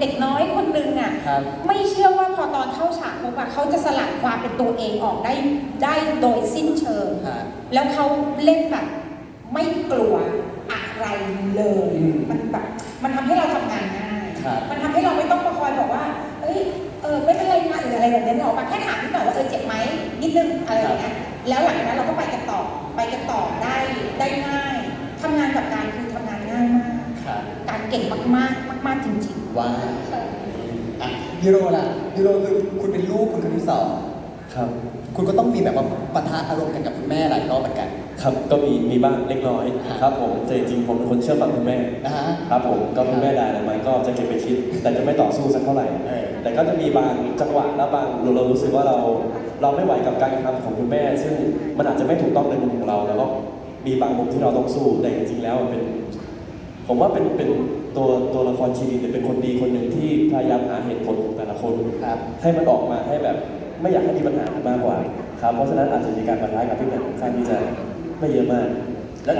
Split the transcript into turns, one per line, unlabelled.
เด็กน้อยคนนึงอะ
ครับ
ไม่เชื่อว่าพอตอนเข้าฉากปุ๊บอะเขาจะสลัดความเป็นตัวเองออกได้ได้โดยสิ้นเชิง
ฮะ
แล้วเขาเล่นแบบไม่กลัวอะไรเลย
อืม
มันแบบมันทำให้เราทำงานง่าย
ครับ
มันทำให้เราไม่ต้องมาคอยบอกว่าเอ้ยเออไม่เป็นไรนะหรืออะไรแบบนี้นออกมาแค่ถามนิดหน่อยว่าเออเจ็บไหมนิดนึงอะไรอย่างเงี้ยแล้วหลังจากนั้นเราก็ไปกันต่อไปกันต่อได้ได้ง่ายทำงานกับการคือทำงานง่ายมาก
ครับ
การเก่งมากๆมากๆจริง
ว้าวอะยูโรล่ะยูโรคือคุณเป็นลูกคุณคนที่สอง
ครับ
คุณก็ต้องมีแบบว่าปะทะอารมณ์กันกับคุณแม่หลายรอบเหมือนกัน
ครับก็มีมีบ้างเล็กน้อย
อ่า
ครับผมแต่จริงๆผมเป็นคนเชื่อฟังคุณแม่
นะฮะ
ครับผมก็คุณแม่ด่าอะไรมาก็จะเก็บไปคิด แต่จะไม่ต่อสู้สักเท่าไหร่
เออ
แต่ก็จะมีบางจังหวะและบางเราเรารู้สึกว่าเราเราไม่ไหวกับการกระทำของคุณแม่ ซึ่งมันอาจจะไม่ถูกต้องในมุมของเรา แล้วก็มีบางมุมที่เราต้องสู้แต่จริงๆแล้วมันเป็น ผมว่าเป็นเป็นตัวตัวละครชีรินเนี่ยเป็นคนดีคนหนึ่งที่พยายามหาเหตุผลของแต่ละคน
ครับ
ให้มันออกมาให้แบบไม่อยากให้มีปัญหามากกว่าครับเพราะฉะนั้นอาจจะมีการปะทะกับพี่แหม่มค่อนข้างที่จะไม่เยอะมาก